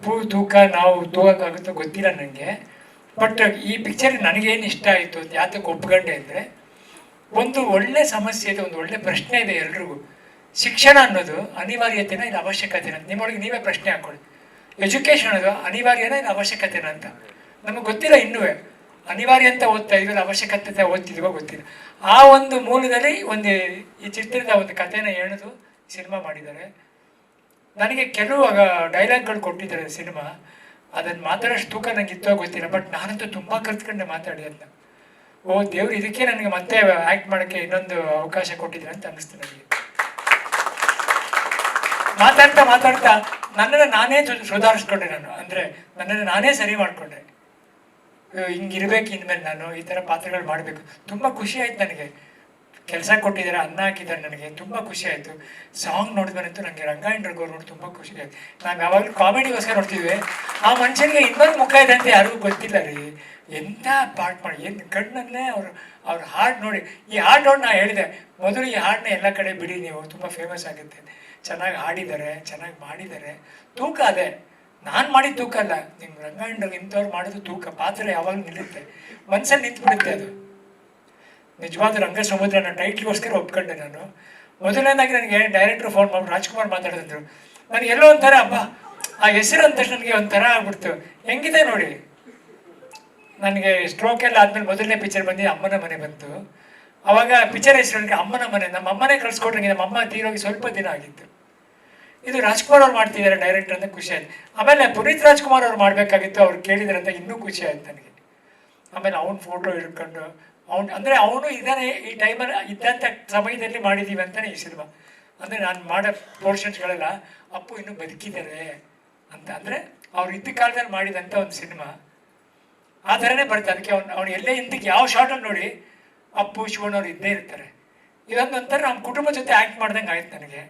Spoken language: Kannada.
ಉಪ್ಪು ತೂಕ ನಾವು ತೂಗಕ್ಕಾಗುತ್ತೋ ಗೊತ್ತಿಲ್ಲ ನನಗೆ ಬಟ್ ಈ ಪಿಕ್ಚರ್ ನನಗೇನು ಇಷ್ಟ ಆಯಿತು ಅಂತ ಯಾತಕ್ಕೆ ಒಪ್ಕೊಂಡೆ ಅಂದರೆ, ಒಂದು ಒಳ್ಳೆ ಸಮಸ್ಯೆ ಇದೆ, ಒಂದು ಒಳ್ಳೆ ಪ್ರಶ್ನೆ ಇದೆ ಎಲ್ರಿಗೂ. ಶಿಕ್ಷಣ ಅನ್ನೋದು ಅನಿವಾರ್ಯತೆನ ಇದು ಅವಶ್ಯಕತೆನ ನಿಮ್ಮೊಳಗೆ ನೀವೇ ಪ್ರಶ್ನೆ ಹಾಕೊಳ್ಳಿ. ಎಜುಕೇಷನ್ ಅನ್ನೋದು ಅನಿವಾರ್ಯನ ಇದು ಅವಶ್ಯಕತೆನ ಅಂತ. ನಮಗೆ ಗೊತ್ತಿಲ್ಲ ಇನ್ನೂ ಅನಿವಾರ್ಯ ಅಂತ ಓದ್ತಾ ಇದೀವಿ ಅವಶ್ಯಕತೆ ಓದ್ತಿದ್ವೋ ಗೊತ್ತಿಲ್ಲ. ಆ ಒಂದು ಮೂಲದಲ್ಲಿ ಒಂದು ಈ ಚಿತ್ರದ ಒಂದು ಕಥೆನ ಹೇಳೋದು ಸಿನಿಮಾ ಮಾಡಿದ್ದಾರೆ. ನನಗೆ ಕೆಲವು ಡೈಲಾಗ್ಗಳು ಕೊಟ್ಟಿದ್ದಾರೆ ಸಿನಿಮಾ. ಅದನ್ನು ಮಾತಾಡೋಷ್ಟು ತೂಕ ನಂಗೆ ಇತ್ತೋ ಗೊತ್ತಿಲ್ಲ ಬಟ್ ನಾನಂತೂ ತುಂಬ ಕಲ್ತ್ಕೊಂಡೆ ಮಾತಾಡಿ ಅದನ್ನ ಓ, ದೇವ್ರು ಇದಕ್ಕೆ ನನಗೆ ಮತ್ತೆ ಆ್ಯಕ್ಟ್ ಮಾಡೋಕ್ಕೆ ಇನ್ನೊಂದು ಅವಕಾಶ ಕೊಟ್ಟಿದ್ದಾರೆ ಅಂತ ಅನ್ನಿಸ್ತು ನನಗೆ. ಮಾತಾಡ್ತಾ ಮಾತಾಡ್ತಾ ನನ್ನನ್ನು ನಾನೇ ಸುಧಾರಿಸ್ಕೊಂಡೆ ನಾನು. ಅಂದರೆ ನನ್ನನ್ನು ನಾನೇ ಸರಿ ಮಾಡಿಕೊಂಡೆ. ಹಿಂಗಿರ್ಬೇಕು ಇನ್ಮೇಲೆ ನಾನು, ಈ ಥರ ಪಾತ್ರಗಳು ಮಾಡಬೇಕು. ತುಂಬ ಖುಷಿ ಆಯ್ತು ನನಗೆ. ಕೆಲಸ ಕೊಟ್ಟಿದ್ದಾರೆ, ಅನ್ನ ಹಾಕಿದ್ದಾರೆ, ನನಗೆ ತುಂಬ ಖುಷಿ ಆಯಿತು. ಸಾಂಗ್ ನೋಡಿದ್ಮೇಲಂತೂ ನನಗೆ ರಘುವರು ನೋಡಿ ತುಂಬ ಖುಷಿ ಆಯ್ತು. ನಾವು ಯಾವಾಗಲೂ ಕಾಮಿಡಿಗೋಸ್ಕರ ನೋಡ್ತೀವಿ ಆ ಮನುಷ್ಯನಿಗೆ ಇನ್ನೊಂದು ಮುಖ ಇದೆ ಅಂತ ಯಾರಿಗೂ ಗೊತ್ತಿಲ್ಲ ರೀ. ಎಂಥ ಪಾರ್ಟ್ ಮಾಡಿ, ಏನು ಕಣ್ಣಲ್ಲೇ ಅವರು, ಅವ್ರ ಹಾಡು ನೋಡಿ. ಈ ಹಾಡು ನೋಡಿ ನಾನು ಹೇಳಿದೆ, ಮೊದಲು ಈ ಹಾಡನ್ನ ಎಲ್ಲ ಕಡೆ ಬಿಡಿ ನೀವು, ತುಂಬ ಫೇಮಸ್ ಆಗುತ್ತೆ. ಚೆನ್ನಾಗಿ ಹಾಡಿದ್ದಾರೆ, ಚೆನ್ನಾಗಿ ಮಾಡಿದ್ದಾರೆ. ತೂಕ ಅದೇ. ನಾನು ಮಾಡಿದ ತೂಕ ಅಲ್ಲ. ನಿಮ್ಮ ರಂಗಾಯಣ ಇಂಥವ್ರು ಮಾಡೋದು ತೂಕ. ಪಾತ್ರ ಯಾವಾಗಲೂ ನಿಲ್ಲುತ್ತೆ. ಮನ್ಸಲ್ಲಿ ನಿಂತ್ಬಿಡುತ್ತೆ ಅದು. ನಿಜವಾದ ರಂಗ ಸಮುದ್ರ ನನ್ನ ಟೈಟ್ಲಿಗೋಸ್ಕರ ಒಪ್ಕೊಂಡೆ ನಾನು. ಮೊದಲನೇದಾಗಿ ನನಗೆ ಡೈರೆಕ್ಟ್ರು ಫೋನ್ ಮಾಡಿ ರಾಜ್ಕುಮಾರ್ ಮಾತಾಡಿದ್ರು ನನಗೆ ಎಲ್ಲೋ ಒಂಥರ ಅಪ್ಪ ಆ ಹೆಸರು ತಕ್ಷಣ ನನಗೆ ಒಂಥರ ಆಗ್ಬಿಡ್ತು. ಹೆಂಗಿದೆ ನೋಡಿ? ನನಗೆ ಸ್ಟ್ರೋಕ್ ಎಲ್ಲ ಆದಮೇಲೆ ಮೊದಲನೇ ಪಿಕ್ಚರ್ ಬಂದು ಅಮ್ಮನ ಮನೆ ಬಂತು. ಅವಾಗ ಪಿಕ್ಚರ್ ಹೆಸರು ಅಮ್ಮನ ಮನೆ, ನಮ್ಮ ಅಮ್ಮನೇ ಕಳ್ಸ್ಕೊಟ್ರೆ ನಮ್ಮ ಅಮ್ಮ ತೀರೋಗಿ ಸ್ವಲ್ಪ ದಿನ ಆಗಿತ್ತು. ಇದು ರಾಜ್ಕುಮಾರ್ ಅವ್ರು ಮಾಡ್ತಿದ್ದಾರೆ ಡೈರೆಕ್ಟರ್ ಅಂತ ಖುಷಿ ಆಯ್ತು. ಆಮೇಲೆ ಪುನೀತ್ ರಾಜ್ಕುಮಾರ್ ಅವ್ರು ಮಾಡಬೇಕಾಗಿತ್ತು, ಅವ್ರು ಕೇಳಿದ್ರಂತ ಅಂತ ಇನ್ನೂ ಖುಷಿ ಆಯ್ತು ನನಗೆ. ಆಮೇಲೆ ಅವ್ನ ಫೋಟೋ ಹಿಡ್ಕೊಂಡು ಅವ್ನು ಅಂದರೆ ಅವನು ಇದ್ದಾನೆ ಈ ಟೈಮಲ್ಲಿ ಇದ್ದಂಥ ಸಮಯದಲ್ಲಿ ಮಾಡಿದ್ದೀವಿ ಅಂತಲೇ ಈ ಸಿನಿಮಾ. ಅಂದರೆ ನಾನು ಮಾಡೋ ಪೋರ್ಷನ್ಸ್ಗಳೆಲ್ಲ ಅಪ್ಪು ಇನ್ನೂ ಬದುಕಿದ್ದಾರೆ ಅಂತ. ಅಂದರೆ ಅವ್ರು ಇದ್ದ ಕಾಲದಲ್ಲಿ ಮಾಡಿದಂಥ ಒಂದು ಸಿನಿಮಾ. ಆ ಥರನೇ ಬರುತ್ತೆ. ಅದಕ್ಕೆ ಅವ್ನು ಅವ್ನು ಎಲ್ಲೇ ಹಿಂದಕ್ಕೆ ಯಾವ ಶಾರ್ಟನ್ನು ನೋಡಿ ಅಪ್ಪು ಶಿವಣ್ಣ ಅವ್ರು ಇದ್ದೇ ಇರ್ತಾರೆ. ಇದೊಂದು ಒಂಥರ ನಮ್ಮ ಕುಟುಂಬ ಜೊತೆ ಆ್ಯಕ್ಟ್ ಮಾಡ್ದಂಗೆ ಆಯ್ತು ನನಗೆ.